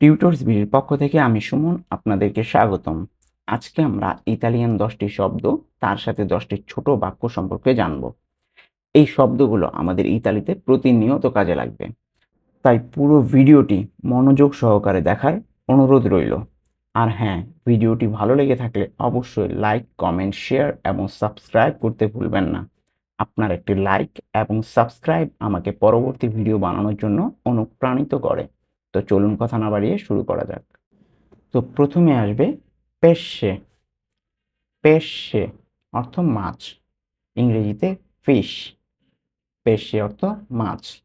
Tutors বিডির পক্ষ থেকে আমি সুমন আপনাদেরকে স্বাগতম। আজকে আমরা ইতালিয়ান দশটি শব্দ, তার সাথে দশটি ছোট বাক্য সম্পর্কে জানব। এই শব্দগুলো আমাদের ইতালিতে প্রতিনিয়ত কাজে লাগবে। তাই পুরো ভিডিওটি মনোযোগ সহকারে দেখার অনুরোধ রইল। আর হ্যাঁ ভিডিওটি ভালো লেগে থাকলে অবশ্যই লাইক, কমেন্ট, শেয়ার এবং সাবস্ক্রাইব করতে ভুলবেন না। আপনার একটি লাইক এবং সাবস্ক্রাইব আমাকে পরবর্তী ভিডিও বানানোর জন্য অনুপ্রাণিত করে। তো চলুন কথা না বাড়িয়ে শুরু করা যাক। তো প্রথমে আসবে পেশে। পেশে অর্থ মাছ। ইংরেজিতে ফিশ। পেশে অর্থ মাছ।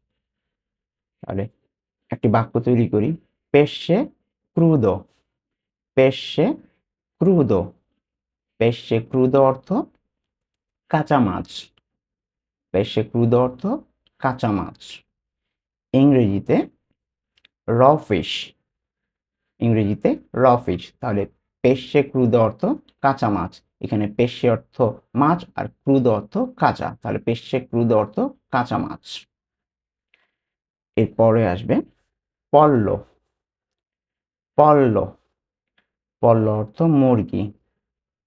তাহলে একটি বাক্য তৈরি করি। পেশে ক্রুদ। পেশে ক্রুদ। পেশে ক্রুদ অর্থ কাঁচা মাছ। পেশে ক্রুদ অর্থ কাঁচা মাছ। ইংরেজিতে র ফিশ ইংরেজিতে র ফিশ তাহলে পেশে ক্রুদ অর্থ কাঁচা মাছ। এখানে পেশে অর্থ মাছ আর ক্রুদ অর্থ কাঁচা, তাহলে পেশে ক্রুদ অর্থ কাঁচা মাছ। এরপরে আসবে পল্ল। পল্ল পল্ল অর্থ মুরগি,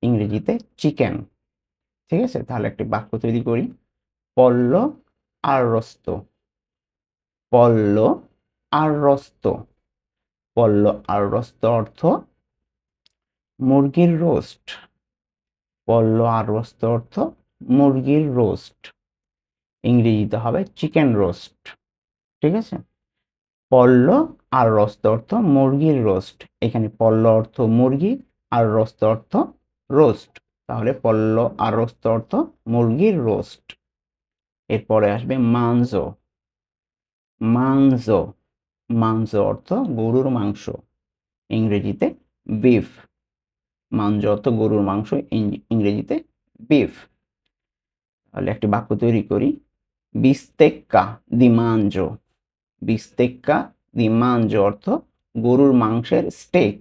ইংরেজিতে চিকেন। ঠিক আছে? তাহলে একটি বাক্য তৈরি করি। পল্ল আর রস্ত পল্ল আরস্ত। পল্ল আরস্ত অর্থ মুরগির রোস্ট। পল্ল আরস্ত অর্থ মুরগির রোস্ট। ইংরেজিতে হবে চিকেন রোস্ট। ঠিক আছে? পল্ল আর রস্ত অর্থ মুরগির রোস্ট। এখানে পল্ল অর্থ মুরগি আর রস্ত অর্থ রোস্ট। তাহলে পল্ল আর রস্ত অর্থ মুরগির রোস্ট। এরপরে আসবে মাংস। মাংজো মাংস অর্থ গরুর মাংস। ইংরেজিতে বিফ মাংস অর্থ গরুর মাংস ইংরেজিতে বিফ তাহলে একটি বাক্য তৈরি করি। বিস্তেক্কা দি মাঞ্জো বিস্তেক্কা দি মাঞ্জো অর্থ গরুর মাংসের স্টেক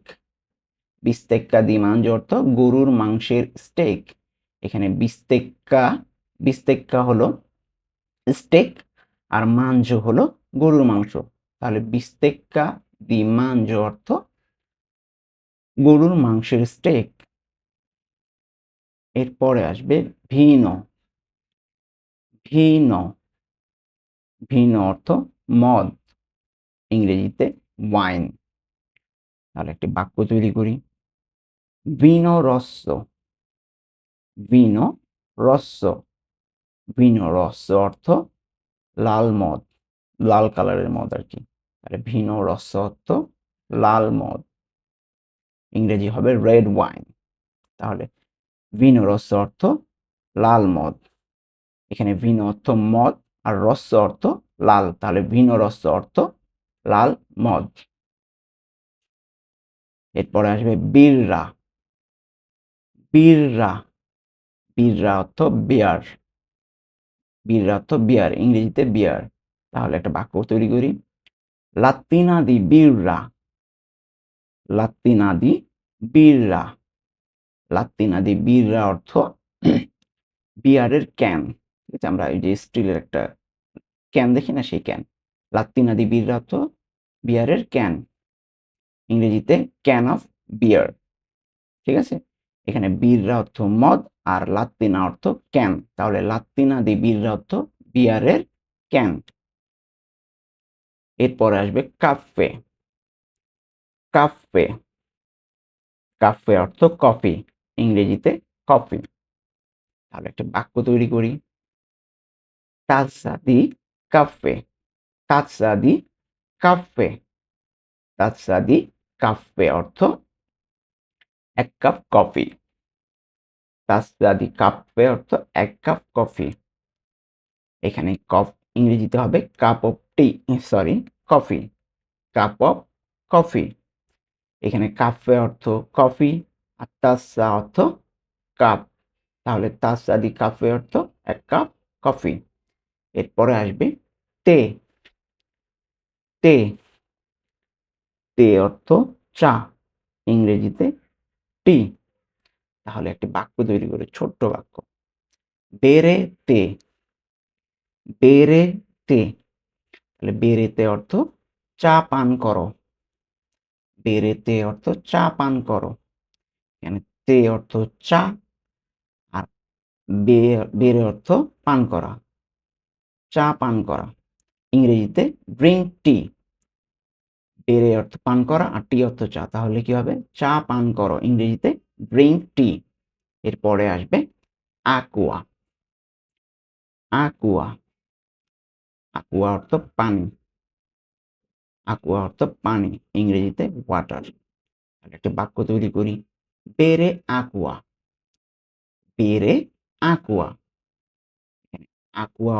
বিস্তেক্কা দি মাঞ্জো অর্থ গরুর মাংসের স্টেক এখানে বিস্তেক্কা বিস্তেক্কা হলো স্টেক আর মাঞ্জো হলো গরুর মাংস। তাহলে বিস্তেক্কা দি মাঞ্জো অর্থ, গরুর মাংসের স্টেক এরপরে আসবে ভিন। ভিন। ভিন অর্থ মদ, ইংরেজিতে ওয়াইন তাহলে একটি বাক্য তৈরি করি। ভিনো রস্য। ভিনো রস্য। ভিনো রস অর্থ লাল মদ। লাল কালারের মদ আর কি। তাহলে ভিনো রস অর্থ লাল মদ। ইংরেজি হবে রেড ওয়াইন তাহলে ভিনো রস অর্থ লাল মদ। এখানে ভিনো অর্থ মদ আর রস অর্থ লাল। তাহলে ভিনো রস অর্থ লাল মদ। এরপরে আসবে বীররা বীররা বীররা অর্থ বিয়ার বীররা অর্থ বিয়ার ইংরেজিতে বিয়ার তাহলে একটা বাক্য তৈরি করি। লাত্তিনা দি বীররা। লাত্তিনা দি বীররা। লাত্তিনা দি বীররা অর্থ বিয়ারের ক্যান। ঠিক আছে? আমরা এই যে স্টিলের একটা ক্যান দেখি না? সেই ক্যান। লাত্তিনা দি বীররা অর্থ বিয়ারের ক্যান। ইংরেজিতে ক্যান অফ বিয়ার। ঠিক আছে? এখানে বীররা অর্থ মদ আর লাত্তিনা অর্থ ক্যান। তাহলে লাত্তিনা দি বীররা অর্থ বিয়ারের ক্যান। এরপরে আসবে কাফে। কাফে। কাফে অর্থ কফি, ইংরেজিতে কফি। তাহলে একটা বাক্য তৈরি করি। তাজা দি কাফে। তাজা দি কাফে। তাজা দি কাফে অর্থ এক কাপ কফি। তাজা দি কাফে অর্থ এক কাপ কফি। এখানে কফ ইংরেজিতে হবে cup of tea, sorry. Coffee cup of coffee এখানে কাফে অর্থ কফি আর তাসা অর্থ কাপ তাহলে তাসা দি কাফে অর্থ এক কাপ কফি এরপরে আসবে তে। তে। তে অর্থ চা, ইংরেজিতে টি। তাহলে একটি বাক্য তৈরি করে, ছোট্ট বাক্য। বেরে তে বেরে তে তাহলে বেরেতে অর্থ চা পান করো। বেরেতে অর্থ চা পান করো। এখানে তে অর্থ চা আর বে বেড়ে অর্থ পান করা। চা পান করা। ইংরেজিতে ড্রিঙ্ক টি। বেড়ে অর্থ পান করা আর টি অর্থ চা। তাহলে কি হবে? চা পান করো। ইংরেজিতে ড্রিঙ্ক টি। এরপরে আসবে আকুয়া। আকুয়া। আকুয়া অর্থ পানি আকুয়া অর্থ পানি ইংরেজিতে ওয়াটার একটা বাক্য তৈরি করি। বেড়ে আকুয়া বেড়ে আকুয়া আকুয়া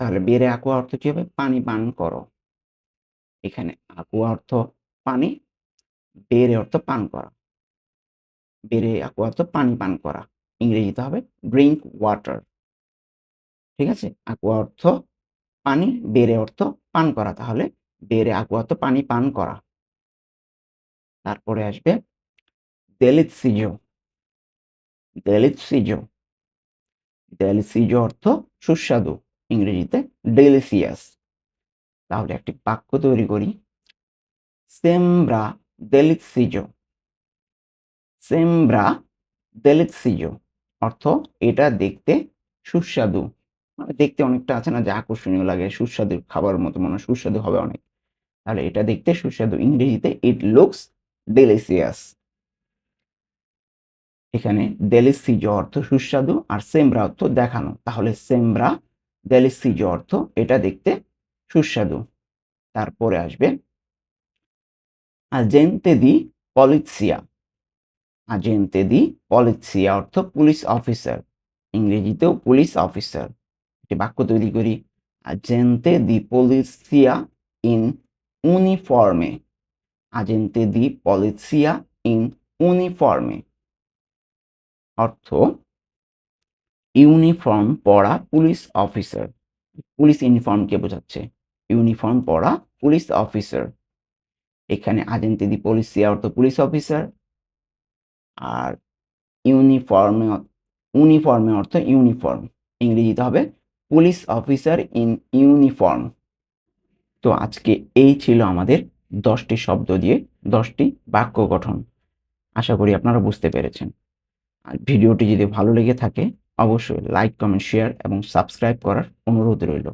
তাহলে বেড়ে আকুয়া অর্থ কি হবে? পানি পান করো। এখানে আকুয়া অর্থ পানি বেড়ে অর্থ পান করা। বেড়ে আকুয়া অর্থ পানি পান করা। ইংরেজিতে হবে ড্রিঙ্ক ওয়াটার ঠিক আছে? আকুয়া অর্থ পানি, বেড়ে অর্থ পান করা। তাহলে বেড়ে আকুয়া অর্থ পানি পান করা। তারপরে আসবে দেলিত সিজো দেলিত সিজো দেলিত সিজো অর্থ সুস্বাদু, ইংরেজিতে ডেলিসিয়াস তাহলে একটি বাক্য তৈরি করি। সেমব্রা দেলিত সিজো সেমব্রা দেলিত সিজো অর্থ এটা দেখতে সুস্বাদু। মানে দেখতে অনেকটা আছে না যে আকর্ষণীয় লাগে, সুস্বাদু খাবার মতো মনে সুস্বাদু হবে অনেক। তাহলে এটা দেখতে সুস্বাদু। ইংরেজিতে ইট লুকস ডেলিসিয়াস এখানে দেলিসিজ অর্থ সুস্বাদু আর সেমরা অর্থ দেখানো। তাহলে সেমব্রা দেলিসিজ অর্থ এটা দেখতে সুস্বাদু। তারপরে আসবে আগেন্তে দি পলিসিয়া আগেন্তে দি পলিসিয়া অর্থ পুলিশ অফিসার ইংরেজিতেও পুলিশ অফিসার একটি বাক্য তৈরি করি। আগেন্তে দি পলিসিয়া ইন ইউনিফর্মে। আগেন্তে দি পলিসিয়া ইন ইউনিফর্মে। অর্থ, ইউনিফর্ম পরা পুলিশ অফিসার। পুলিশ ইউনিফর্মকে বোঝাচ্ছে? ইউনিফর্ম পরা পুলিশ অফিসার। এখানে আজেন্তে দি পলিসিয়া অর্থ পুলিশ অফিসার। আর ইউনিফর্মে ইউনিফর্মে অর্থ ইউনিফর্ম। ইংরেজিতে হবে পুলিশ অফিসার ইন ইউনিফর্ম। তো আজকে এই ছিল আমাদের দশটি শব্দ দিয়ে দশটি বাক্য গঠন। আশা করি আপনারা বুঝতে পেরেছেন। আর ভিডিওটি যদি ভালো লেগে থাকে, অবশ্যই লাইক কমেন্ট শেয়ার এবং সাবস্ক্রাইব করার অনুরোধ রইল।